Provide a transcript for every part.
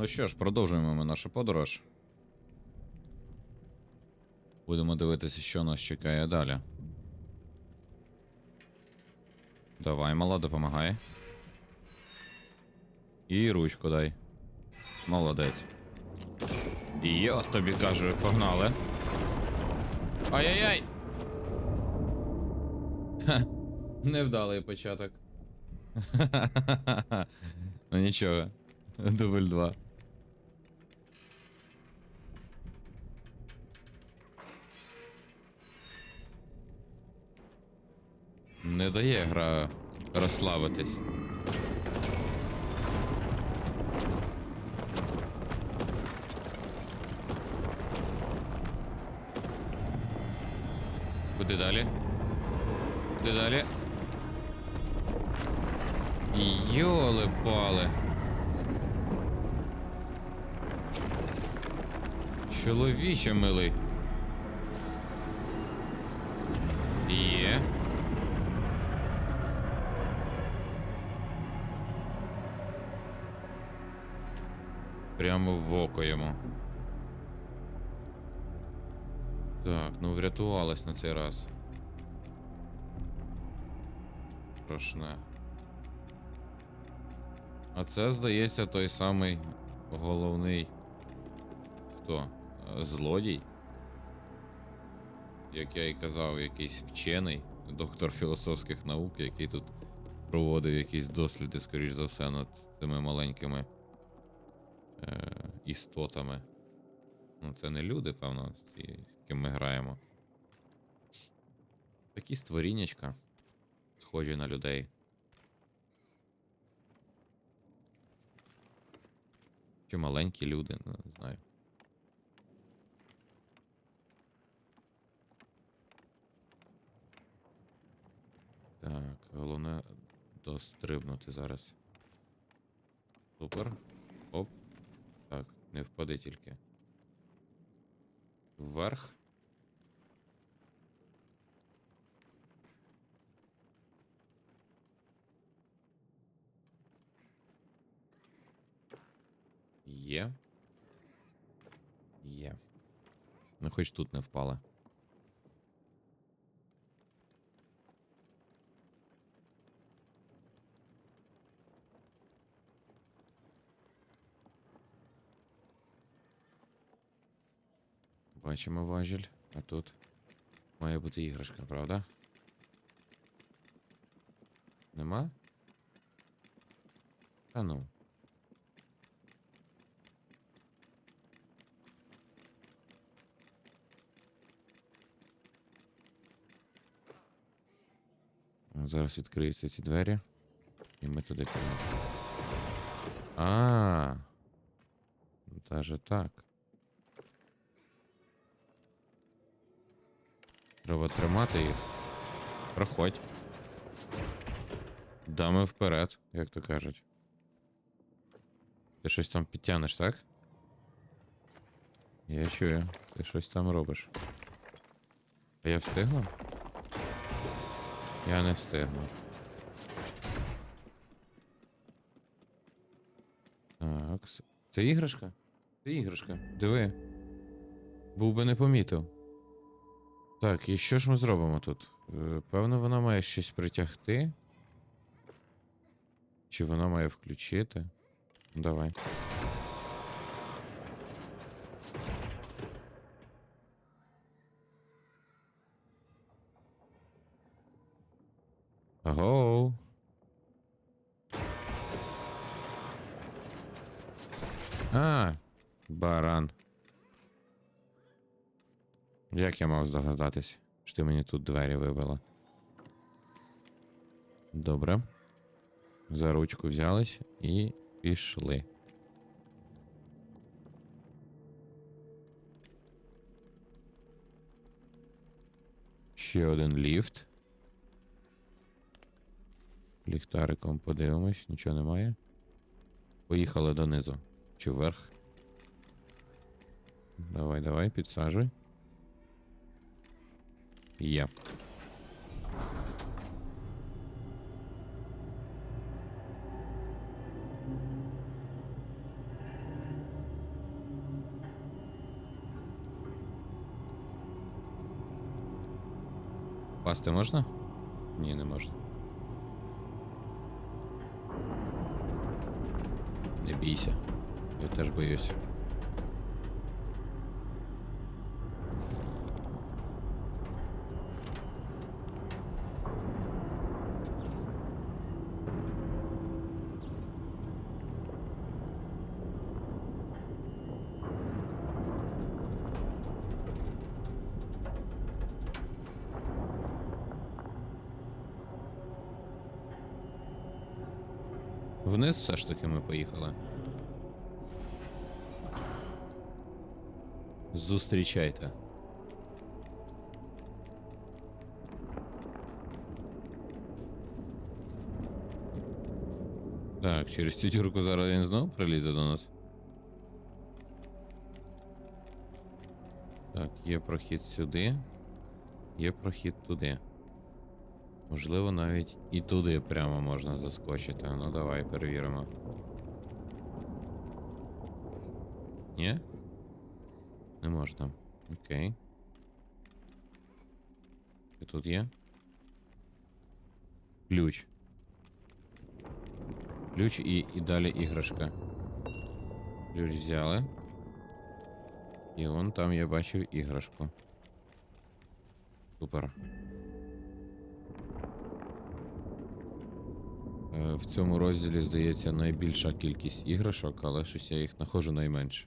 Ну що ж, продовжуємо ми нашу подорож. Будемо дивитися, що нас чекає далі. Давай, мала, допомагай. І ручку дай. Молодець. Я тобі кажу, погнали. Ай-яй-яй! Невдалий початок. ну нічого. Дубль 2. Не дає гра розслабитись. Куди далі? Куди далі? Йоли пали. Чоловіче милий. Є. Прямо в око йому. Так, ну врятувалась на цей раз. Страшне. А це, здається, той самий головний. Хто? Е, Злодій? Як я і казав, якийсь вчений, доктор філософських наук, який тут проводив якісь досліди, скоріш за все, над цими маленькими е, істотами. Ну, це не люди, певно, з ким ми граємо. Такі створіннячка, схожі на людей. Чи маленькі люди, не знаю. Так, головне дострибнути зараз. Супер. Оп. Так, не впади тільки. Вверх. Є. Є. Ну хоч тут не впала. Бачимо важіль, а тут має бути іграшка, правда? Нема? А ну. Зараз відкриються ці двері. І ми туди підемо. А. Даже так. Треба тримати їх. Проходь. Дами вперед, як то кажуть. Ти щось там підтягнеш, так? Я чую, ти щось там робиш. А я встигну? Я не встигну. Так. Це іграшка? Це іграшка. Диви. Був би не помітив. Так, і що ж ми зробимо тут? Е, Певно, вона має щось притягти. Чи вона має включити? Давай. Аго. А, баран. Як я мав здогадатись, що ти мені тут двері вибила? Добре. За ручку взялись і пішли. Ще один ліфт. Ліхтариком подивимось, нічого немає. Поїхали донизу. Чи вверх? Давай, давай, підсаджуй. Я. Пасти можна? Ні, не можна. Не бейся, Я теж боюсь. Вниз все ж таки ми поїхали. Зустрічайте. Так, через тюрку зараз він знову прилізе до нас. Так, є прохід сюди. Є прохід туди. Можливо, навіть і туди прямо можна заскочити. Ну давай перевіримо. Ні? Не можна. Окей. І тут є? Ключ. Ключ і, і далі іграшка. Ключ взяли. І вон там я бачив іграшку. Супер. В цьому розділі, здається, найбільша кількість іграшок, але щось я їх знаходжу найменше.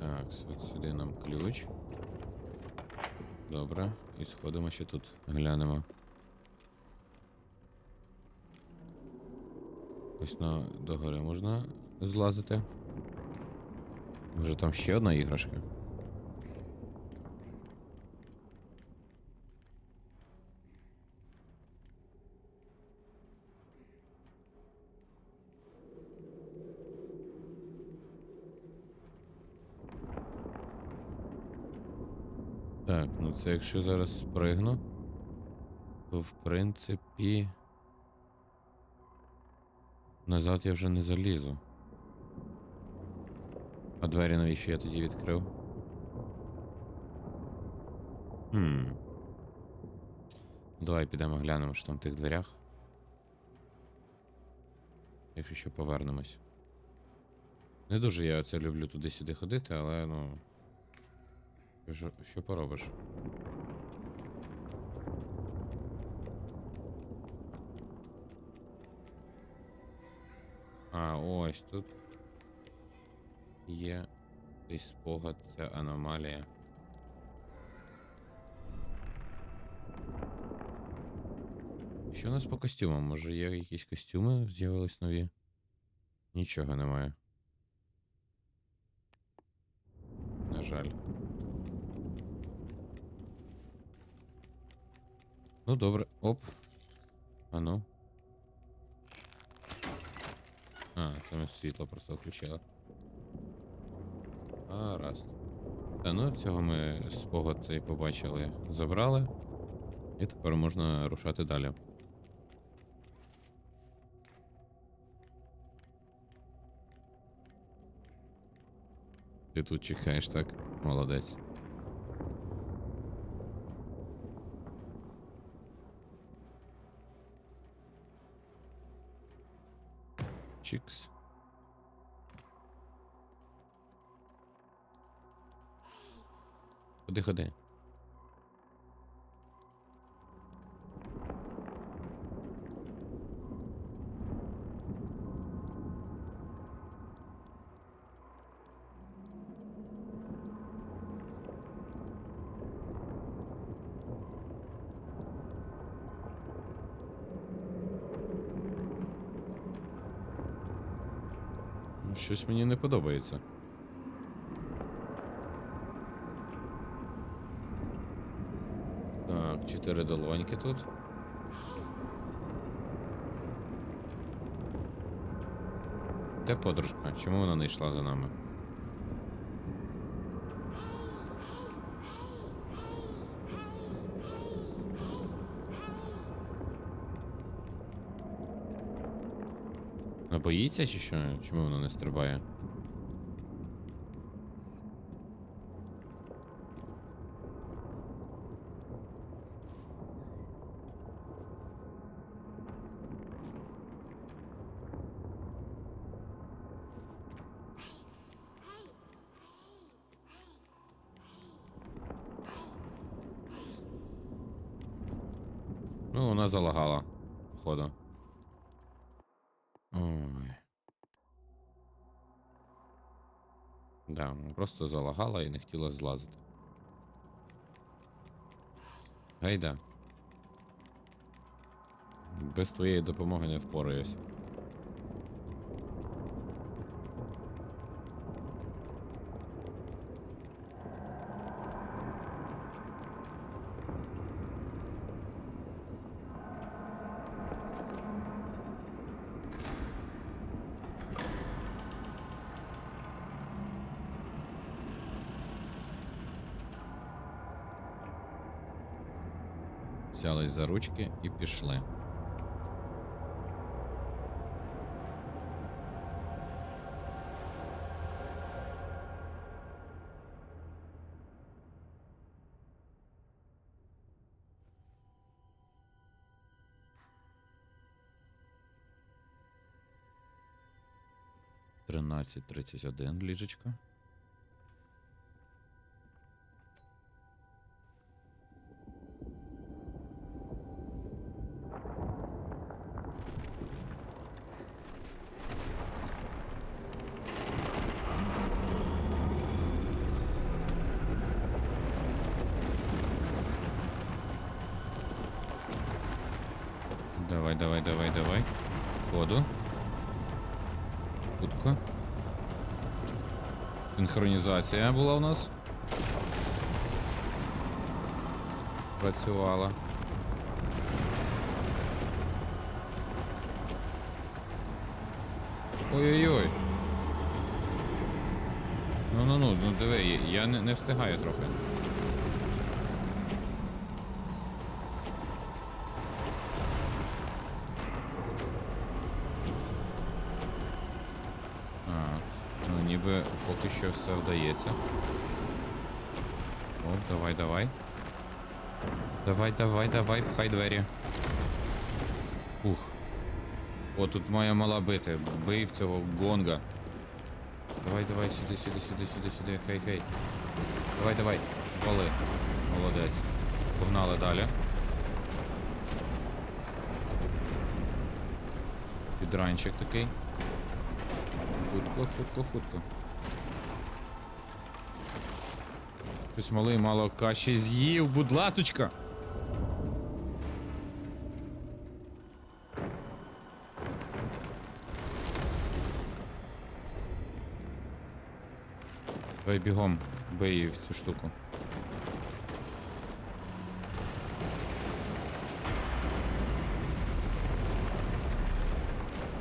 Так, от сюди нам ключ. Добре, і сходимо ще тут, глянемо. Ось на догори можна злазити. Може там ще одна іграшка? Так, ну це якщо зараз спригну, то в принципі. Назад я вже не залізу. А двері навіщо я тоді відкрив? Хм. Давай підемо глянемо, що там в тих дверях. Якщо що повернемось. Не дуже я це люблю туди-сюди ходити, але ну. Що, що поробиш? А, ось тут є цей спогад, ця аномалія. Що у нас по костюмам? Може є якісь костюми з'явились нові? Нічого немає. На жаль. Ну добре, оп. А ну. А, це ми світло просто включили. Раз. Та ну цього ми спогад цей побачили, забрали. І тепер можна рушати далі. Ти тут чекаєш, так? Молодець. Чікс. Ходи, ходи. Щось мені не подобається. Так, чотири долоньки тут. Де подружка? Чому вона не йшла за нами? Боїться чи що? Чому воно не стрибає? Ну, вона залагала, походу. Просто залагала і не хотіла злазити. Гайда. Без твоєї допомоги не впораюсь. Взялись за ручки і пішли. Тринадцять тридцять один ліжечко. Синхронізація була у нас. Працювала. Ой-ой-ой. Ну-ну-ну, ну диви, я не, не встигаю трохи. Що все вдається. Оп, давай, давай. Давай, давай, давай, пхай двері. Ух. О, тут моя мала бити. Бий в цього гонга. Давай, давай, сюди, сюди, сюди, сюди, сюди. Хей, хей. Давай, давай. Вали. Молодець. Погнали далі. Підранчик такий. Хутко, хутко, хутко. Щось малий мало каші з'їв, будь ласочка. Давай бігом, бий в цю штуку.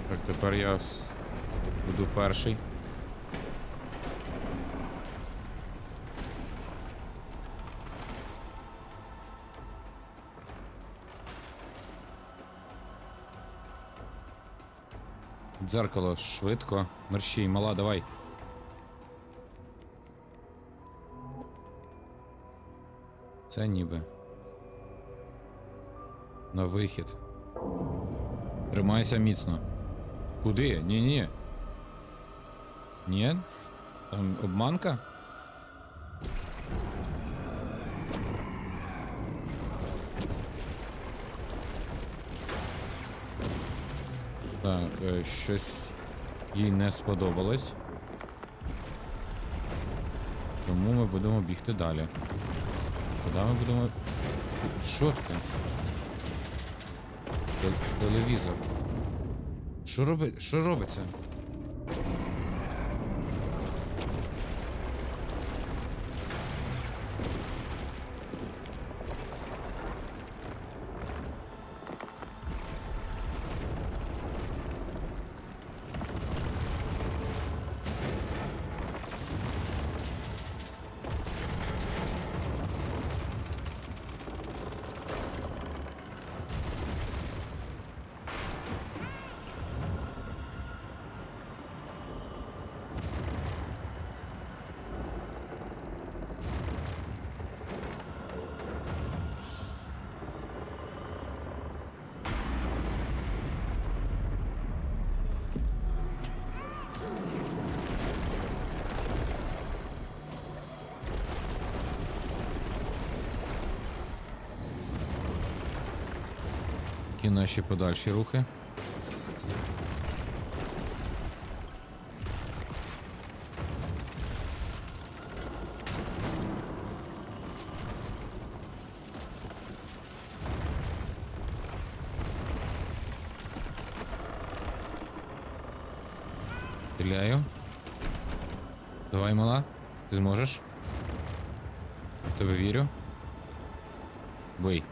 Так, тепер я буду перший. Дзеркало швидко. Мерщій, мала, давай. Це ніби. На вихід. Тримайся міцно. Куди? Ні-ні. Ні? Там обманка? Так, е, щось їй не сподобалось. Тому ми будемо бігти далі. Куди ми будемо. Що таке? Телевізор. Що робить? Що робиться? Які наші подальші рухи? Стріляю. Давай, мала. Ти зможеш? Тебе вірю. Бий.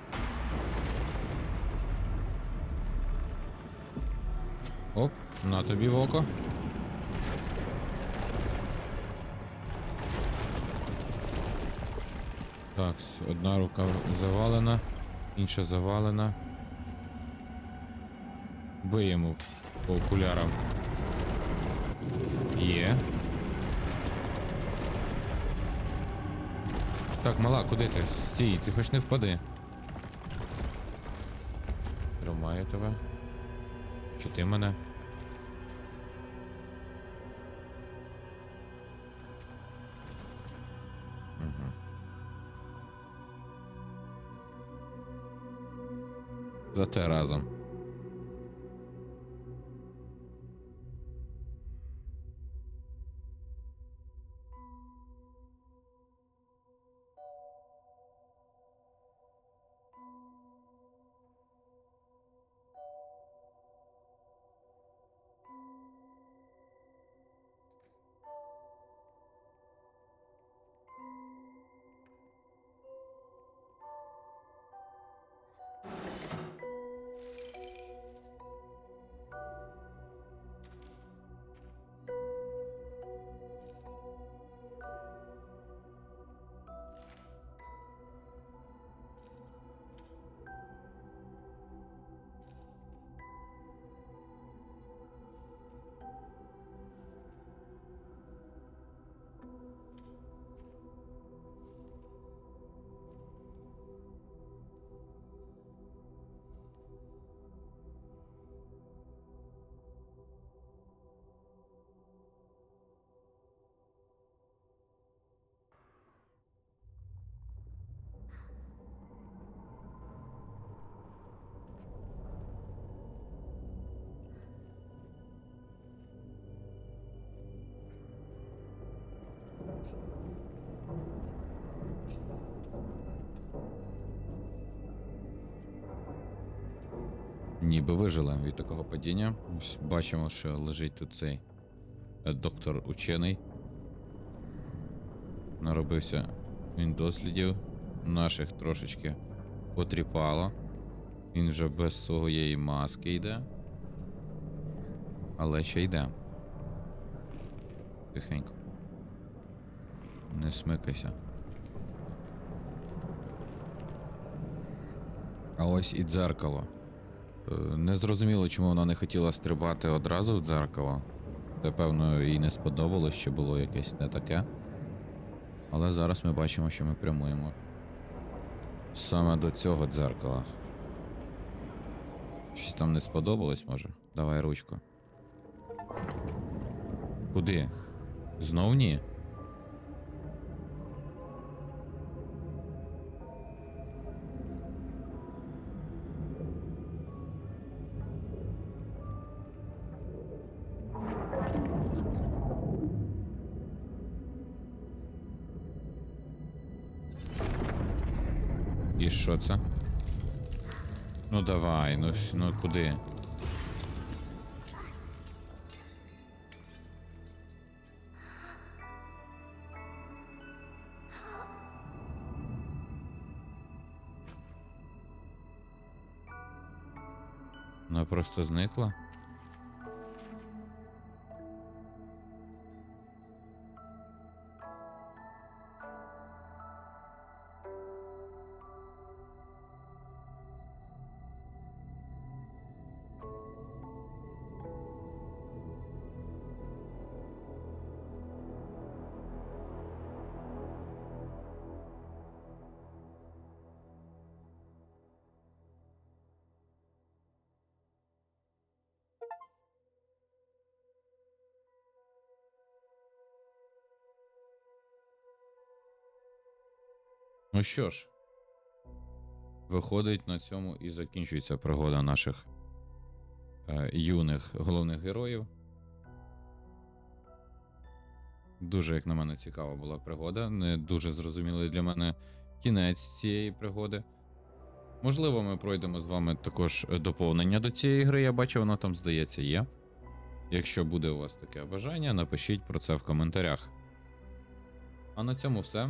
Оп, на тобі в око. Так, одна рука завалена, інша завалена. Биємо по окулярам. Є. Так, мала, куди ти? Стій, ти хоч не впади. Тримаю тебе. Чи ти мене? Зате разом. Ніби вижила від такого падіння. Ось бачимо, що лежить тут цей е, доктор учений. Наробився він дослідів. Наших трошечки потріпало. Він вже без своєї маски йде. Але ще йде. Тихенько. Не смикайся. А ось і дзеркало. Е, Не зрозуміло, чому вона не хотіла стрибати одразу в дзеркало. Це, певно, їй не сподобалось, що було якесь не таке. Але зараз ми бачимо, що ми прямуємо саме до цього дзеркала. Щось там не сподобалось, може? Давай ручку. Куди? Знов ні? Що це? Ну давай, ну, ну куди? Вона просто зникла? Ну що ж, виходить, на цьому і закінчується пригода наших е, юних головних героїв. Дуже, як на мене, цікава була пригода. Не дуже зрозумілий для мене кінець цієї пригоди. Можливо, ми пройдемо з вами також доповнення до цієї гри. Я бачу, воно там, здається, є. Якщо буде у вас таке бажання, напишіть про це в коментарях. А на цьому все.